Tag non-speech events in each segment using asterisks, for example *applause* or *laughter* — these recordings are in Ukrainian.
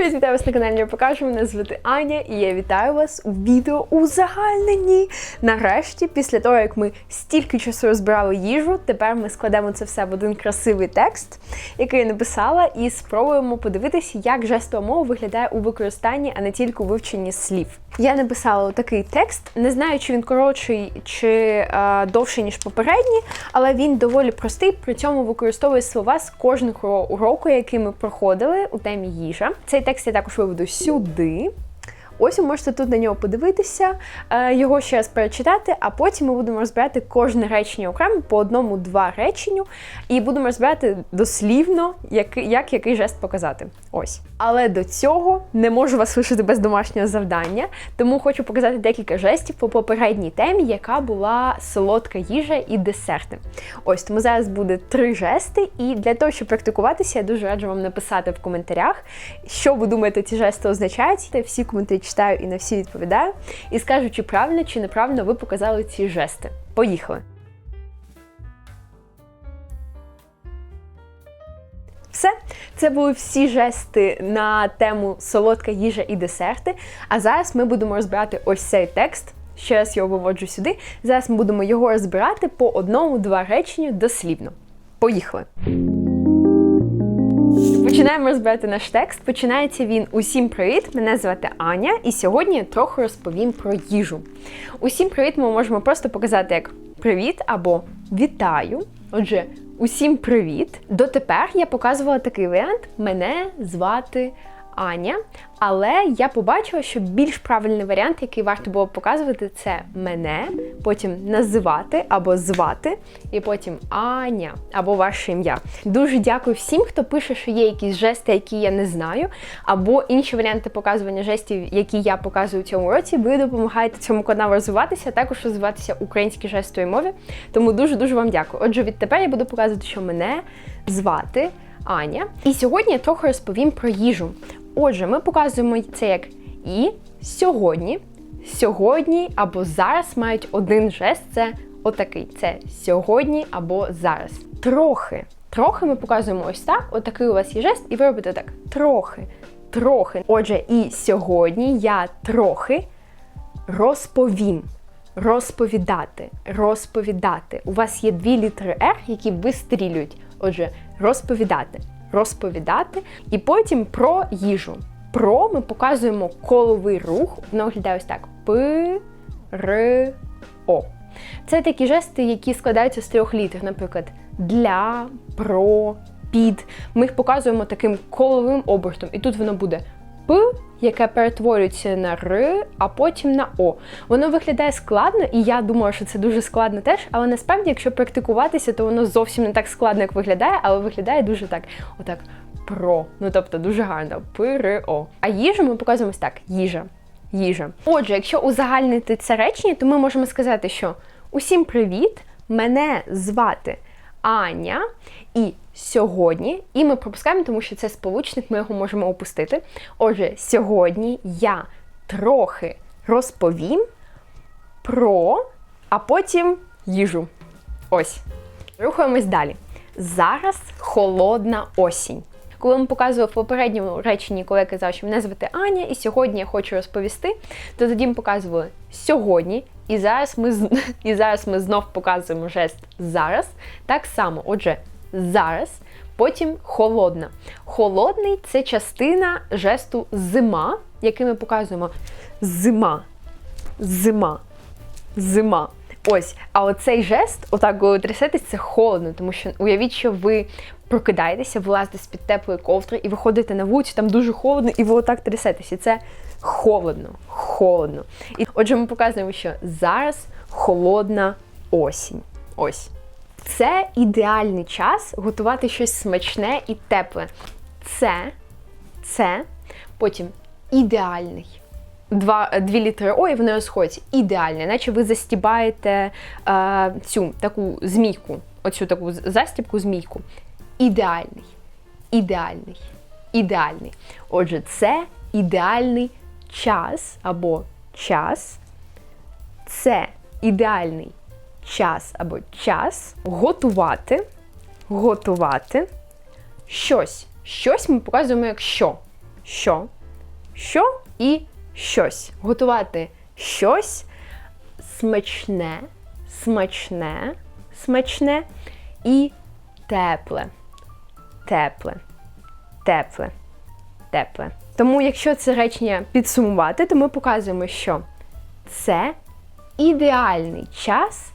привіт, вітаю вас на каналі Я Покажу. Мене звати Аня, і я вітаю вас у відео узагальненні. Нарешті, після того, як ми стільки часу розбирали їжу, тепер ми складемо це все в один красивий текст, який я написала, і спробуємо подивитися, як жестова мова виглядає у використанні, а не тільки у вивченні слів. Я написала такий текст, не знаю, чи він коротший чи е, довший, ніж попередній, але він доволі простий, при цьому використовує слова з кожного уроку, який ми проходили у темі їжа. Цей текст я також виведу сюди. Ось ви можете тут на нього подивитися, е, його ще раз перечитати, а потім ми будемо розбирати кожне речення окремо по одному-два реченню, і будемо розбирати дослівно, як, як який жест показати. Ось. Але до цього не можу вас лишити без домашнього завдання, тому хочу показати декілька жестів по попередній темі, яка була солодка їжа і десерти. Ось тому зараз буде три жести, і для того, щоб практикуватися, я дуже раджу вам написати в коментарях, що ви думаєте, ці жести означають. Всі коментарі читаю і на всі відповідаю. І скажу, чи правильно, чи неправильно ви показали ці жести. Поїхали! Все, це були всі жести на тему солодка їжа і десерти. А зараз ми будемо розбирати ось цей текст. Ще раз його виводжу сюди. Зараз ми будемо його розбирати по одному-два реченню дослівно. Поїхали! Починаємо розбирати наш текст. Починається він Усім привіт! Мене звати Аня, і сьогодні я трохи розповім про їжу. Усім привіт ми можемо просто показати як привіт або вітаю. Отже, усім привіт! Дотепер я показувала такий варіант Мене звати Аня. Але я побачила, що більш правильний варіант, який варто було показувати, це мене, потім називати або звати, і потім Аня або ваше ім'я. Дуже дякую всім, хто пише, що є якісь жести, які я не знаю, або інші варіанти показування жестів, які я показую у цьому році. Ви допомагаєте цьому каналу розвиватися, а також розвиватися українській жестовій мові. Тому дуже дуже вам дякую. Отже, відтепер я буду показувати, що мене звати Аня. І сьогодні я трохи розповім про їжу. Отже, ми показуємо це як і сьогодні. Сьогодні або зараз мають один жест це отакий. Це сьогодні або зараз. Трохи. Трохи ми показуємо ось так. Отакий у вас є жест, і ви робите так. Трохи. Трохи. Отже, і сьогодні я трохи розповім. Розповідати. Розповідати. У вас є дві літери R, які вистрілюють. Отже, розповідати розповідати. І потім про їжу. Про ми показуємо коловий рух, воно виглядає ось так: П, Р, О. Це такі жести, які складаються з трьох літер, наприклад, для, про, під. Ми їх показуємо таким коловим обертом. І тут воно буде П, яке перетворюється на Р, а потім на О. Воно виглядає складно, і я думаю, що це дуже складно теж, але насправді, якщо практикуватися, то воно зовсім не так складно, як виглядає, але виглядає дуже так. Отак. Про. Ну тобто дуже гарно. П-р-о. А їжу ми показуємо так: їжа. Їжа. Отже, якщо узагальнити це речення, то ми можемо сказати, що усім привіт! Мене звати Аня, і сьогодні, і ми пропускаємо, тому що це сполучник, ми його можемо опустити. Отже, сьогодні я трохи розповім про, а потім їжу. Ось. Рухаємось далі. Зараз холодна осінь. Коли ми показував в попередньому реченні, коли я казав, що мене звати Аня, і сьогодні я хочу розповісти, то тоді ми показували сьогодні, і зараз ми *laughs* і зараз ми знов показуємо жест зараз. Так само, отже, зараз, потім холодна. Холодний це частина жесту зима, який ми показуємо зима, зима, зима. Ось, а оцей жест, отак коли трясетесь, це холодно, тому що уявіть, що ви прокидаєтеся, вилазите з під теплої ковдри і виходите на вулицю, там дуже холодно, і ви отак трясетесь. І це холодно, холодно. І отже, ми показуємо, що зараз холодна осінь. Ось. Це ідеальний час готувати щось смачне і тепле. Це, це, потім ідеальний. Два, Дві літери О, і вони розходяться. Ідеальне, наче ви застібаєте е, цю таку змійку, оцю таку застібку змійку. Ідеальний. Ідеальний. Ідеальний. Отже, це ідеальний час або час. Це ідеальний час або час, готувати, готувати щось. Щось ми показуємо як що. що, що і щось. Готувати щось смачне, смачне, смачне і тепле. Тепле, тепле, тепле. Тому, якщо це речення підсумувати, то ми показуємо, що це ідеальний час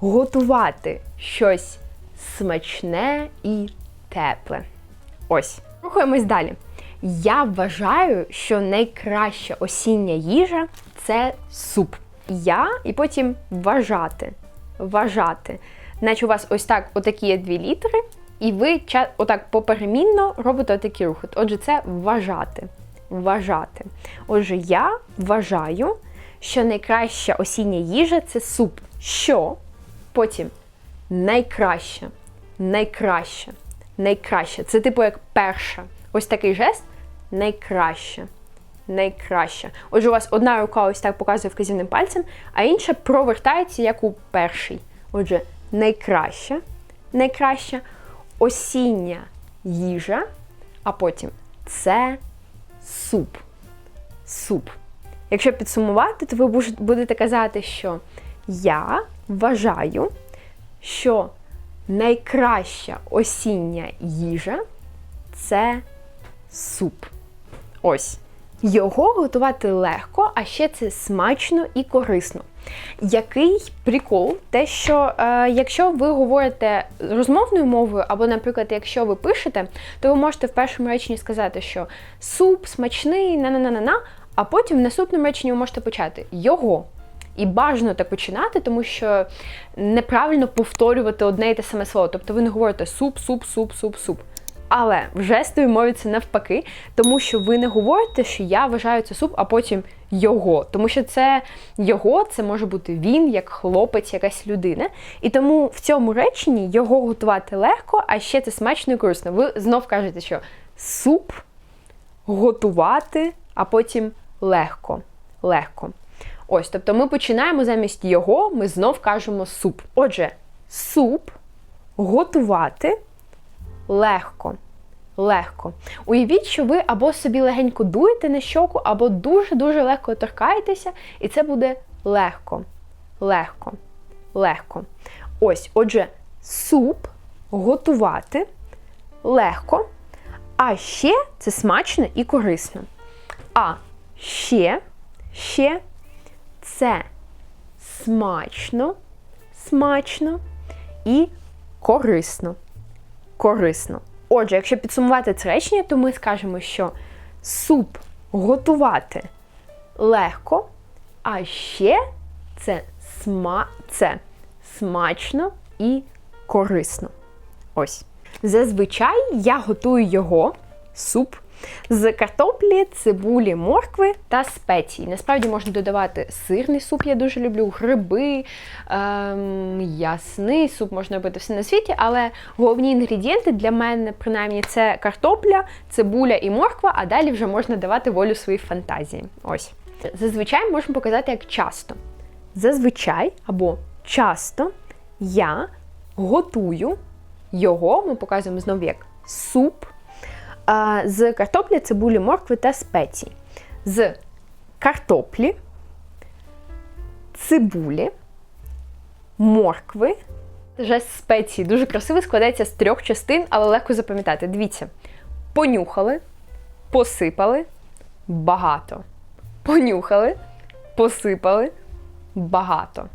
готувати щось смачне і тепле. Ось. Рухаємось далі. Я вважаю, що найкраща осіння їжа це суп. Я і потім вважати. Вважати. Наче у вас ось так отакі є дві літери, і ви отак поперемінно робите отакі рухи. Отже, це вважати. Вважати. Отже, я вважаю, що найкраща осіння їжа це суп. Що? Потім найкраща, найкраща, найкраща. Це типу як перша. Ось такий жест найкраща. Найкраща. Отже, у вас одна рука ось так показує вказівним пальцем, а інша провертається як у перший. Отже, найкраща, найкраща осіння їжа, а потім це суп. Суп. Якщо підсумувати, то ви будете казати, що я вважаю, що найкраща осіння їжа це суп. Ось. Його готувати легко, а ще це смачно і корисно. Який прикол? Те, що е, якщо ви говорите розмовною мовою, або, наприклад, якщо ви пишете, то ви можете в першому реченні сказати, що суп смачний, на-на-на-на-на, а потім в наступному реченні ви можете почати його. І бажано так починати, тому що неправильно повторювати одне і те саме слово. Тобто ви не говорите суп, суп, суп, суп, суп. Але в жестовій мові це навпаки, тому що ви не говорите, що я вважаю це суп, а потім його. Тому що це його, це може бути він, як хлопець, якась людина. І тому в цьому реченні його готувати легко, а ще це смачно і корисно. Ви знов кажете, що суп готувати, а потім легко. Легко. Ось, тобто ми починаємо замість його, ми знов кажемо суп. Отже, суп готувати легко. Легко. Уявіть, що ви або собі легенько дуєте на щоку, або дуже-дуже легко торкаєтеся, і це буде легко. Легко. Легко. Ось, отже, суп готувати легко, а ще це смачно і корисно. А ще, ще це смачно, смачно і корисно. Корисно. Отже, якщо підсумувати це речення, то ми скажемо, що суп готувати легко, а ще це, сма... це смачно і корисно. Ось. Зазвичай я готую його, суп, з картоплі, цибулі, моркви та спецій. Насправді можна додавати сирний суп, я дуже люблю, гриби, ем, ясний суп можна робити все на світі, але головні інгредієнти для мене, принаймні, це картопля, цибуля і морква, а далі вже можна давати волю своїй фантазії. Ось. Зазвичай можемо показати як часто. Зазвичай або часто я готую його, ми показуємо знову як суп з картоплі, цибулі, моркви та спецій. З картоплі, цибулі, моркви. Жест спеції дуже красивий, складається з трьох частин, але легко запам'ятати. Дивіться, понюхали, посипали багато. Понюхали, посипали багато.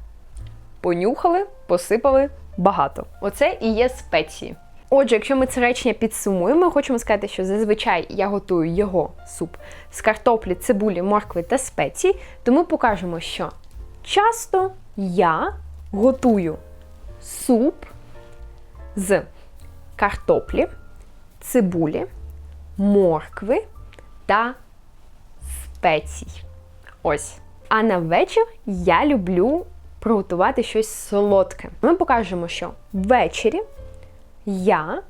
Понюхали, посипали багато. Оце і є спеції. Отже, якщо ми це речення підсумуємо, ми хочемо сказати, що зазвичай я готую його суп з картоплі, цибулі, моркви та спецій, то ми покажемо, що часто я готую суп з картоплі, цибулі, моркви та спецій. Ось. А на вечір я люблю приготувати щось солодке. Ми покажемо, що ввечері я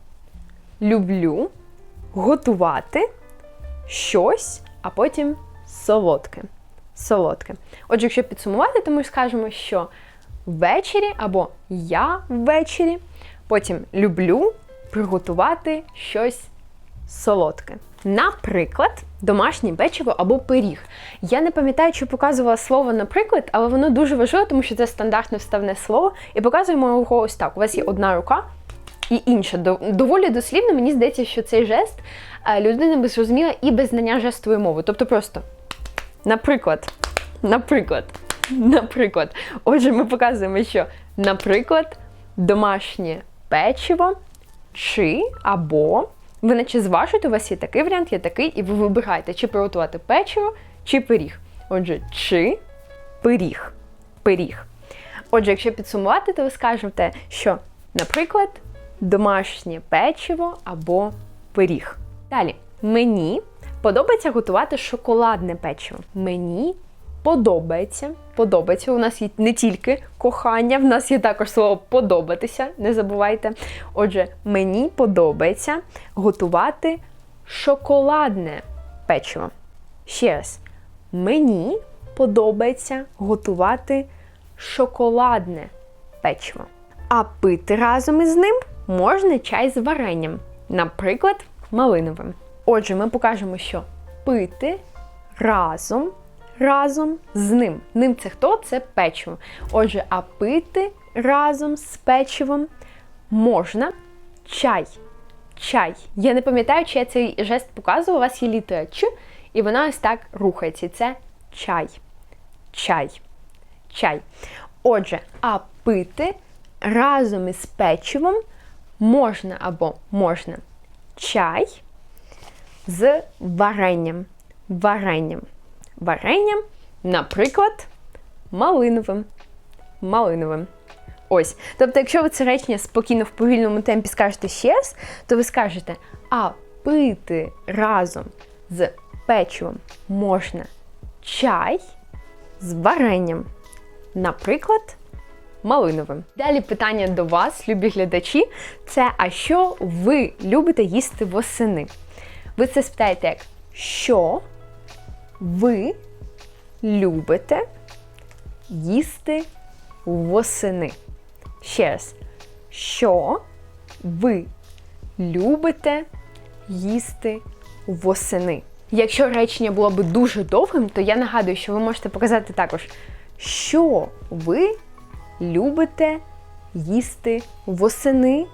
люблю готувати щось, а потім солодке. Солодке. Отже, якщо підсумувати, то ми скажемо, що ввечері або я ввечері, потім люблю приготувати щось солодке. Наприклад, домашнє печиво або пиріг. Я не пам'ятаю, чи показувала слово наприклад, але воно дуже важливо, тому що це стандартне вставне слово. І показуємо його ось так. У вас є одна рука і інша. Доволі дослівно, мені здається, що цей жест е, людина би зрозуміла і без знання жестової мови. Тобто просто, наприклад, наприклад, наприклад. Отже, ми показуємо, що, наприклад, домашнє печиво чи або. Ви наче зважуєте, у вас є такий варіант, є такий, і ви вибираєте, чи приготувати печиво, чи пиріг. Отже, чи пиріг. Пиріг. Отже, якщо підсумувати, то ви скажете, що, наприклад, домашнє печиво або пиріг. Далі, мені подобається готувати шоколадне печиво. Мені подобається. Подобається. У нас є не тільки кохання, в нас є також слово подобатися, не забувайте. Отже, мені подобається готувати шоколадне печиво. Ще раз, мені подобається готувати шоколадне печиво. А пити разом із ним можна чай з варенням, наприклад, малиновим. Отже, ми покажемо, що пити разом разом з ним. Ним це хто? Це печиво. Отже, а пити разом з печивом можна чай. Чай. Я не пам'ятаю, чи я цей жест показувала, у вас є літера Ч, і вона ось так рухається. Це чай. Чай. Чай. Отже, а пити разом із печивом можна або можна чай з варенням. Варенням варенням, наприклад, малиновим. Малиновим. Ось. Тобто, якщо ви це речення спокійно в повільному темпі скажете ще раз, то ви скажете, а пити разом з печивом можна чай з варенням. Наприклад, малиновим. Далі питання до вас, любі глядачі, це а що ви любите їсти восени? Ви це спитаєте як що ви любите їсти восени? Ще раз, що ви любите їсти восени? Якщо речення було б дуже довгим, то я нагадую, що ви можете показати також, що ви любите їсти восени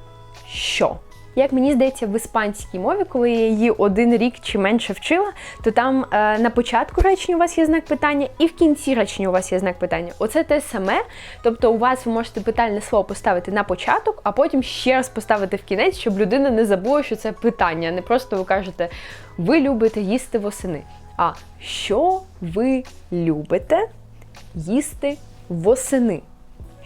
що. Як мені здається, в іспанській мові, коли я її один рік чи менше вчила, то там е, на початку речення у вас є знак питання, і в кінці речення у вас є знак питання. Оце те саме. Тобто, у вас ви можете питальне слово поставити на початок, а потім ще раз поставити в кінець, щоб людина не забула, що це питання. Не просто ви кажете, ви любите їсти восени. А що ви любите їсти восени?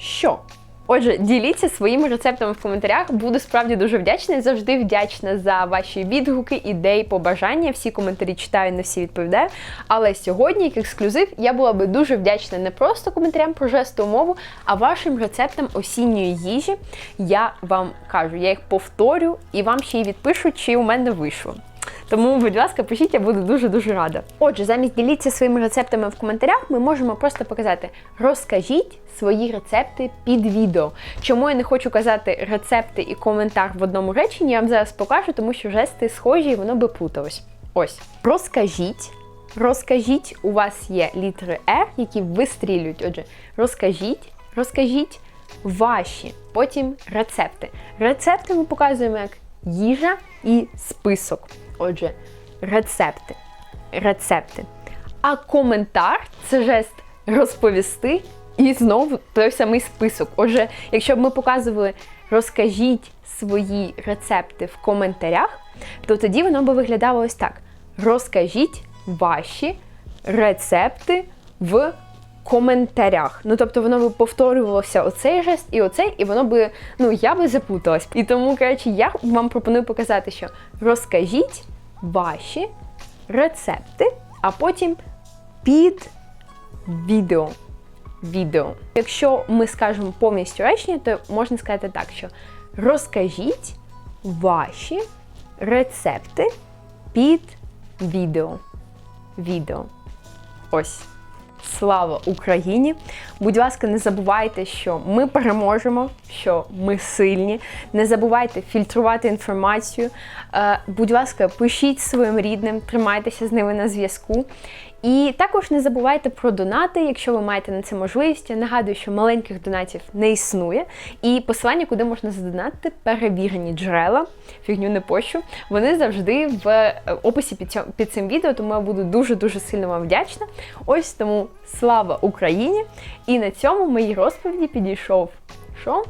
Що? Отже, діліться своїми рецептами в коментарях. Буду справді дуже вдячна і завжди вдячна за ваші відгуки, ідеї, побажання. Всі коментарі читаю, не всі відповідаю. Але сьогодні, як ексклюзив, я була би дуже вдячна не просто коментарям про жесту мову, а вашим рецептам осінньої їжі. Я вам кажу, я їх повторю і вам ще й відпишу, чи у мене вийшло. Тому, будь ласка, пишіть, я буду дуже-дуже рада. Отже, замість діліться своїми рецептами в коментарях, ми можемо просто показати: розкажіть свої рецепти під відео. Чому я не хочу казати рецепти і коментар в одному реченні, я вам зараз покажу, тому що жести схожі і воно би плуталось. Ось. Розкажіть. Розкажіть, у вас є літери R, які вистрілюють. Отже, розкажіть, розкажіть ваші потім рецепти. Рецепти ми показуємо як їжа і список. Отже, рецепти. Рецепти. А коментар це жест розповісти і знову той самий список. Отже, якщо б ми показували, розкажіть свої рецепти в коментарях, то тоді воно би виглядало ось так: розкажіть ваші рецепти в коментарях. Ну, тобто, воно би повторювалося оцей жест і оцей, і воно би, ну, я би запуталась. І тому, коротше, я вам пропоную показати, що розкажіть ваші рецепти, а потім під відео. Відео. Якщо ми скажемо повністю речення, то можна сказати так, що розкажіть ваші рецепти під відео. Відео. Ось. Слава Україні! Будь ласка, не забувайте, що ми переможемо, що ми сильні. Не забувайте фільтрувати інформацію. Е, Будь ласка, пишіть своїм рідним, тримайтеся з ними на зв'язку. І також не забувайте про донати, якщо ви маєте на це можливість. Я нагадую, що маленьких донатів не існує. І посилання, куди можна задонатити, перевірені джерела, фігню не пощу. Вони завжди в е, описі під, цьо- під цим відео, тому я буду дуже-дуже сильно вам вдячна. Ось тому слава Україні! І на цьому моїй розповіді підійшов що?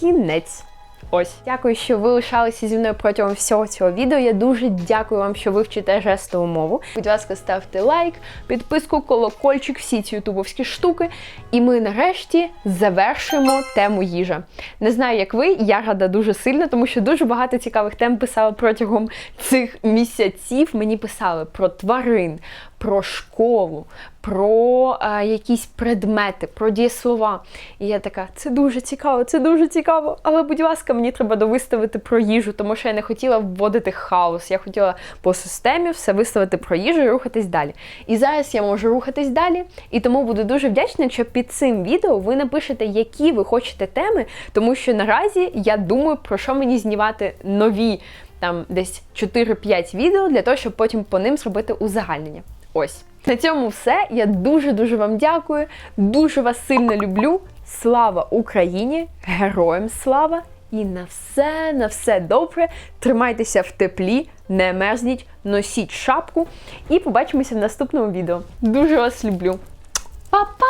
Кінець. Ось, дякую, що ви лишалися зі мною протягом всього цього відео. Я дуже дякую вам, що ви вчите жестову мову. Будь ласка, ставте лайк, підписку, колокольчик, всі ці ютубовські штуки. І ми нарешті завершимо тему їжа. Не знаю, як ви, я рада дуже сильно, тому що дуже багато цікавих тем писали протягом цих місяців. Мені писали про тварин, про школу, про е, якісь предмети, про дієслова. І я така, це дуже цікаво, це дуже цікаво. Але, будь ласка, мені треба довиставити про їжу, тому що я не хотіла вводити хаос. Я хотіла по системі все виставити про їжу і рухатись далі. І зараз я можу рухатись далі, і тому буду дуже вдячна, якщо під цим відео ви напишете, які ви хочете теми, тому що наразі я думаю, про що мені знімати нові там десь 4-5 відео для того, щоб потім по ним зробити узагальнення. Ось. На цьому все. Я дуже-дуже вам дякую. Дуже вас сильно люблю. Слава Україні! Героям слава! І на все, на все добре. Тримайтеся в теплі, не мерзніть, носіть шапку. І побачимося в наступному відео. Дуже вас люблю. Па-па!